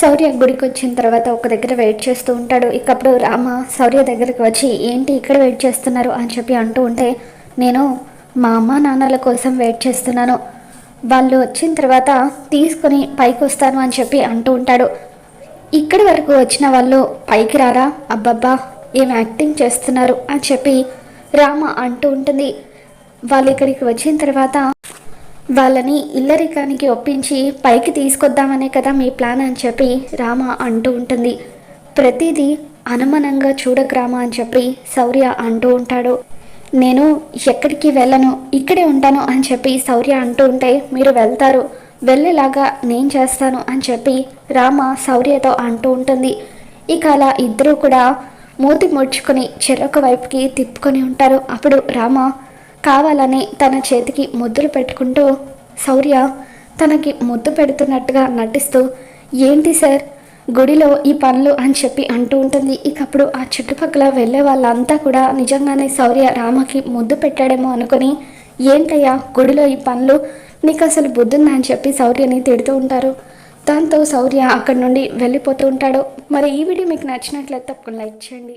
శౌర్య గుడికి వచ్చిన తర్వాత ఒక దగ్గర వెయిట్ చేస్తూ ఉంటాడు. ఇకప్పుడు రామ శౌర్య దగ్గరికి వచ్చి ఏంటి ఇక్కడ వెయిట్ చేస్తున్నారు? అని చెప్పి అంటూ ఉంటే నేను మా అమ్మ నాన్నల కోసం వెయిట్ చేస్తున్నాను. వాళ్ళు వచ్చిన తర్వాత తీసుకొని పైకి వస్తాను అని చెప్పి అంటూ ఉంటాడు. ఇక్కడి వరకు వచ్చిన వాళ్ళు పైకి రారా? అబ్బబ్బా! ఏం యాక్టింగ్ చేస్తున్నారు? అని చెప్పి రామ అంటూ ఉంటుంది. వాళ్ళు ఇక్కడికి వచ్చిన తర్వాత వాళ్ళని ఇల్లరికానికి ఒప్పించి పైకి తీసుకొద్దామనే కదా మీ ప్లాన్ అని చెప్పి రామ అంటూ ఉంటుంది. ప్రతిదీ అనుమానంగా చూడకు రామ అని చెప్పి శౌర్య అంటూ ఉంటాడు. నేను ఎక్కడికి వెళ్ళను ఇక్కడే ఉంటాను అని చెప్పి శౌర్య అంటూ ఉంటే మీరు వెళ్తారు. వెళ్ళేలాగా నేను చేస్తాను అని చెప్పి రామ శౌర్యతో అంటూ ఉంటుంది. ఇక అలా ఇద్దరూ కూడా మూతి ముడుచుకొని చెరొక వైపుకి తిప్పుకొని ఉంటారు. అప్పుడు రామ కావాలని తన చేతికి ముద్దులు పెట్టుకుంటూ శౌర్య తనకి ముద్దు పెడుతున్నట్టుగా నటిస్తూ ఏంటి సార్? గుడిలో ఈ పనులు అని చెప్పి అంటూ ఉంటుంది. ఇకప్పుడు ఆ చుట్టుపక్కల వెళ్ళే వాళ్ళంతా కూడా నిజంగానే శౌర్య రామకి ముద్దు పెట్టాడేమో అనుకుని ఏంటయ్యా గుడిలో ఈ పనులు? నీకు అసలు బుద్ధుందా? అని చెప్పి శౌర్యని తిడుతూ ఉంటారు. దాంతో శౌర్య అక్కడి నుండి వెళ్ళిపోతూ ఉంటాడు. మరి ఈ వీడియో మీకు నచ్చినట్లయితే తప్పకుండా లైక్ చేయండి.